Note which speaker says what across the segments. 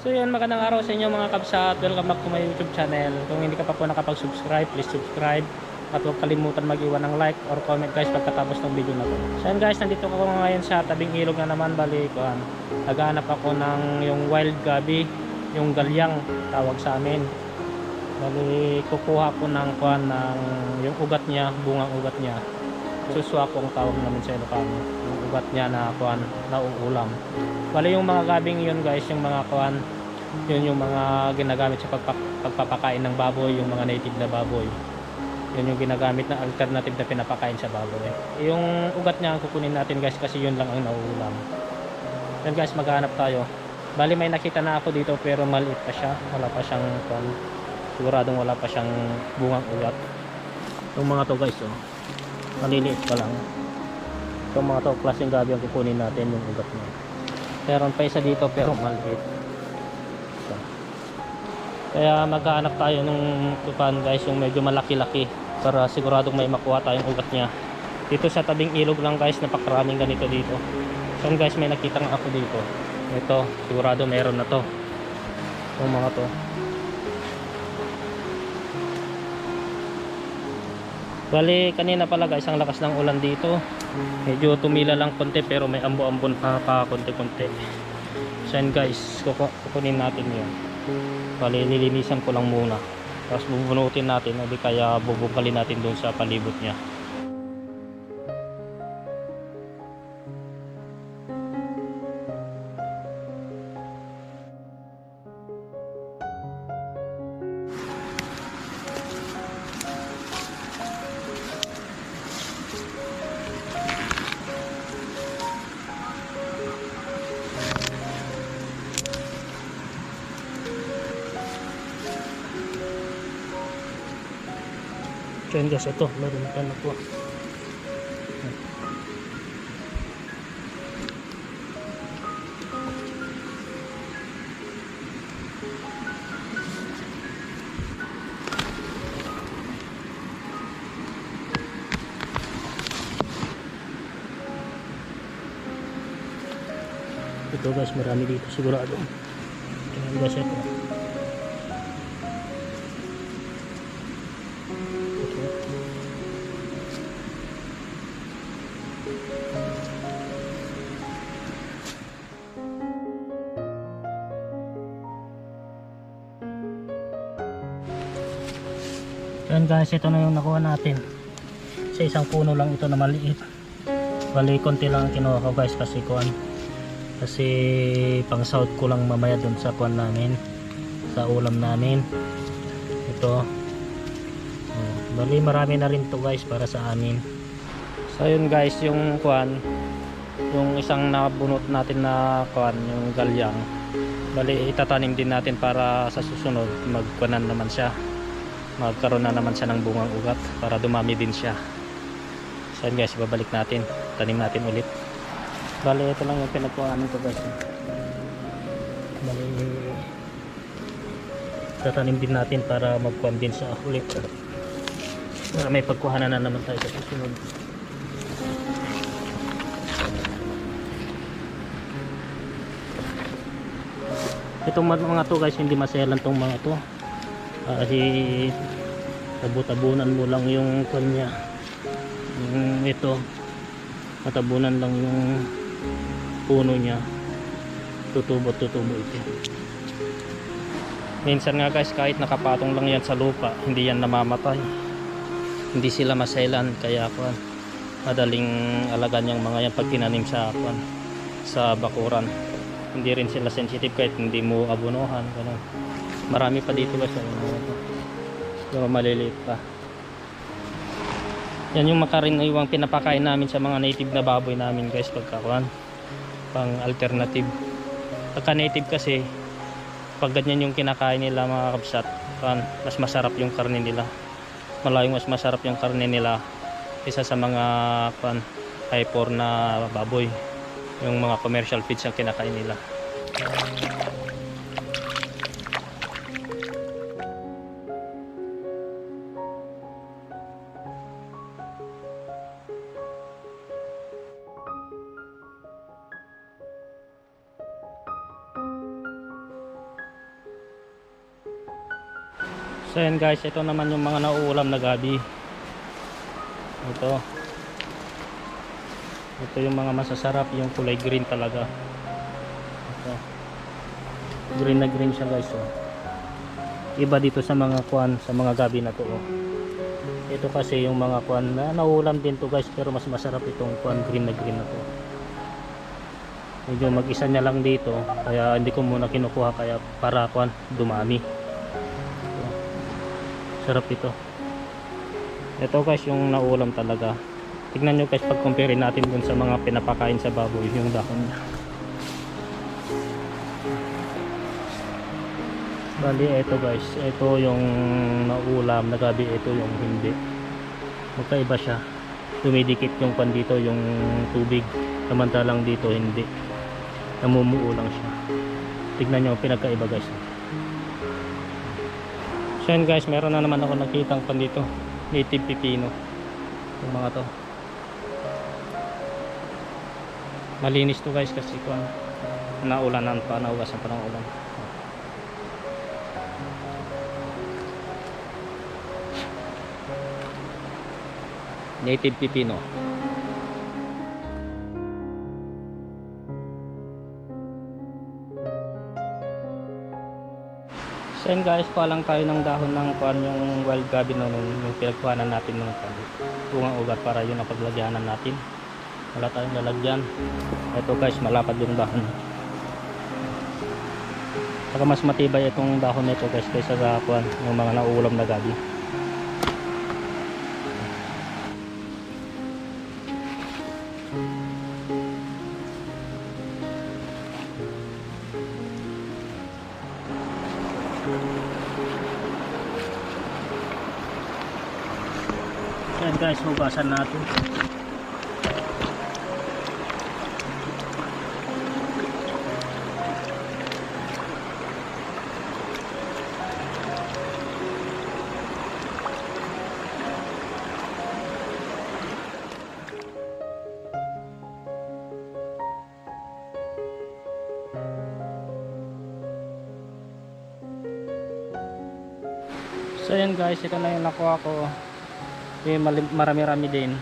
Speaker 1: So yun, magandang araw sa inyo mga kabsat. Welcome back to my YouTube channel. Kung hindi ka pa po nakapag-subscribe, please subscribe. At huwag kalimutan mag-iwan ng like or comment guys pagkatapos ng video na to. So yun guys, nandito ako ngayon sa tabing ilog na naman. Bali, kuhan. Naghanap ako ng yung wild gabi, yung galyang tawag sa amin. Bali, kukuha ko ng kuhan ng yung ugat niya, bungang ugat niya. Suswa ko ang tawag namin sa Ilocano. Ugat niya na kuhan, na uulam. Bali yung mga gabing yun guys, yung mga kuhan, yun yung mga ginagamit sa pagpa- pagpapakain ng baboy, yung mga native na baboy. Yun yung ginagamit na alternative na pinapakain sa baboy. Yung ugat niya ang kukunin natin guys kasi yun lang ang nauulam. Yan guys, maghanap tayo. Bali may nakita na ako dito pero maliit pa siya. Wala pa siyang kuhan. Siguradong wala pa siyang bungang ugat. Yung mga to guys oh. Maliliit pa lang. Itong mga to klaseng gabi ang kukunin natin yung ugat niya. Meron pa isa dito pero maliit. Ito. Kaya maghahanap tayo nung tukan guys yung medyo malaki-laki para siguradong may makuha tayong ugat niya. Dito sa tabing ilog lang guys napakaraming ganito dito. So guys may nakita nga ako dito. Ito sigurado meron na to. Yung mga to. Bali kanina pala guys ang lakas ng ulan dito. Medyo tumila lang konti pero may ambo-ambon pa pa konti-konti. So yan guys, kuku kukunin natin yun. Bali nilinisan ko lang muna. Tapos bubunutin natin, hindi kaya bubukalin natin doon sa palibot niya. Guys, ito, meron pa na po. Ito guys, marami dito sigurado. Ayan guys. Ito. Yan guys, ito na yung nakuha natin. Sa isang puno lang ito na maliit. Bali, konti lang ang kinuha ko guys kasi kuan. Kasi pang south ko lang mamaya dun sa kuan namin. Sa ulam namin. Ito. Oh, bali, marami na rin to guys para sa amin. So yun guys, yung kuan. Yung isang nabunot natin na kuan, yung galyang. Bali, itatanim din natin para sa susunod magkuanan naman siya magkaroon na naman siya ng bungang ugat para dumami din siya. So yun guys ibabalik natin. Tanim natin ulit. Bali ito lang yung pinagkuhanan ko guys. Bali tatanim din natin para magkuhan din siya ulit. Para may pagkuhanan na naman tayo sa susunod. Itong mga to guys hindi maselan tong mga to kasi tabutabunan mo lang yung kanya yung ito. Matabunan lang yung puno niya. Tutubo tutubo ito. Minsan nga guys kahit nakapatong lang yan sa lupa hindi yan namamatay. Hindi sila maselan kaya kuan madaling alagan yung mga yan pag tinanim sa kuan sa bakuran. Hindi rin sila sensitive kahit hindi mo abunuhan ganun marami pa dito guys. Pero maliliit pa. Yan yung makaraniwang pinapakain namin sa mga native na baboy namin guys pagkakuan pang alternative. Pagka native kasi pag ganyan yung kinakain nila mga kabsat kan mas masarap yung karne nila. Malayong mas masarap yung karne nila isa sa mga kan high for na baboy. Yung mga commercial feeds ang kinakain nila So yan guys, ito naman yung mga nauulam na gabi. Ito. Ito yung mga masasarap, yung kulay green talaga. Ito. Green na green siya guys. Oh. Iba dito sa mga kuan, sa mga gabi na to. Oh. Ito kasi yung mga kuan na nauulam din to guys, pero mas masarap itong kuan green na green na to. Medyo mag-isa niya lang dito, kaya hindi ko muna kinukuha kaya para kuan dumami. Sarap ito. Ito guys yung naulam talaga. Tignan nyo guys pag compare natin dun sa mga pinapakain sa baboy yung dahon niya. Bali ito guys, ito yung naulam na gabi, ito yung hindi. Magkaiba siya. Dumidikit yung pan dito yung tubig. Samantalang dito hindi. Namumuo lang siya. Tignan nyo pinagkaiba guys. So yun guys, meron na naman ako nakitang pan dito. Native pipino. Yung mga to. Malinis to guys kasi kung naulanan pa, naugasan pa ng ulan. Native pipino. Yun guys, kuha lang tayo ng dahon ng kuhan yung wild gabi no, yung pinagkuhanan natin ng bungang ugat para yun ang paglagyanan natin. Wala tayong lalagyan. Ito guys, malapad yung dahon. Saka mas matibay itong dahon nito guys kaysa sa kuhan, yung mga nauulam na gabi. Guys, hugasan natin. So yan guys, ito na yung nakuha ko. Eh, marami-rami din.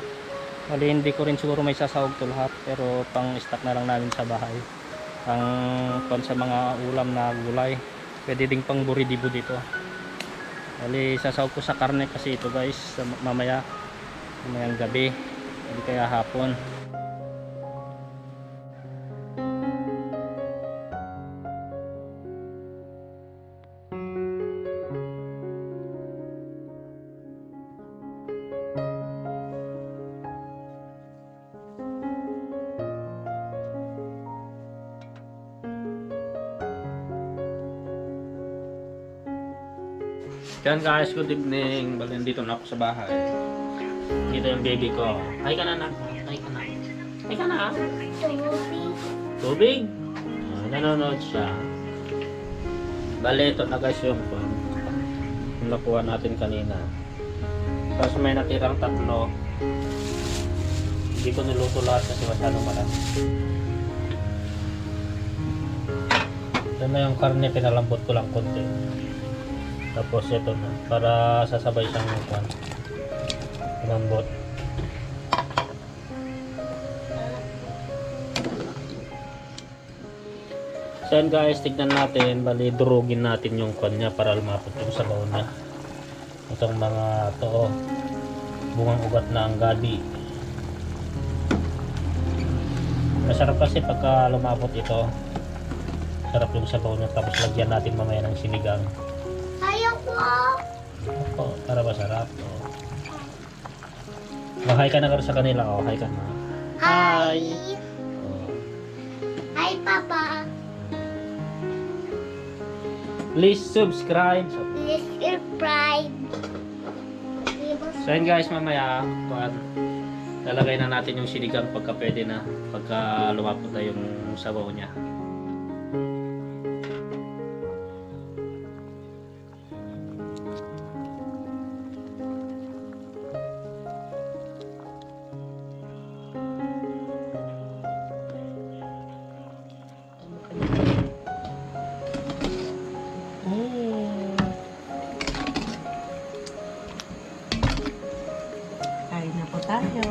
Speaker 1: Mali, hindi ko rin siguro may sasahog to lahat. Pero pang stock na lang namin sa bahay. Ang pan sa mga ulam na gulay. Pwede ding pang buridibo dito. Mali, sasahog ko sa karne kasi ito guys. Mamaya. Mamayang gabi. Hindi kaya hapon. Yan guys, good evening. Bali, nandito na ako sa bahay. Dito yung baby ko. Hi ka na, nak. Hi ka na. Hi ka na. Tubig? Ah, nanonood siya. Bali, ito na guys yung pan. Yung nakuha natin kanina. Tapos may natirang tatlo. Hindi ko niluto lahat kasi masyadong malaki. Ito na yung karne, pinalambot ko lang konti. Tapos ito na, para sasabay siyang kwan. Lambot. So yan guys, tignan natin, bali durugin natin yung kwan niya para lumapot yung sabaw niya. Itong mga to, oh, bungang ugat na ang gabi. Masarap kasi pagka lumapot ito, sarap yung sabaw niya tapos lagyan natin mamaya ng sinigang. Mahay ka na sa kanila. Oh, hi ka na.
Speaker 2: Hi.
Speaker 1: Oh.
Speaker 2: Hi, Papa.
Speaker 1: Please subscribe.
Speaker 2: Is pride.
Speaker 1: so yun guys, mamaya, kuan, lalagay na natin yung sinigang pagka pwede na. Pagka lumapot na yung sabaw niya. Mm.
Speaker 3: Kain na po tayo.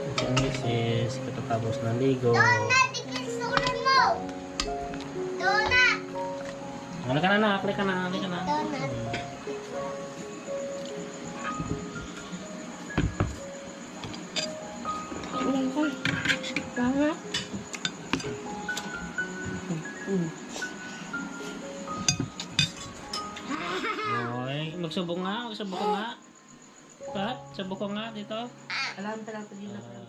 Speaker 1: Ito ang misis, katatapos ng ligo.
Speaker 2: Donut, ikinso mo! Donut!
Speaker 1: Ano ka na na, akli ka na, akli ka na.
Speaker 2: Donut.
Speaker 3: Donut.
Speaker 1: Donut. Magsubok nga. Magsubok nga. Pat, subok nga dito.
Speaker 3: Alam ito din ako.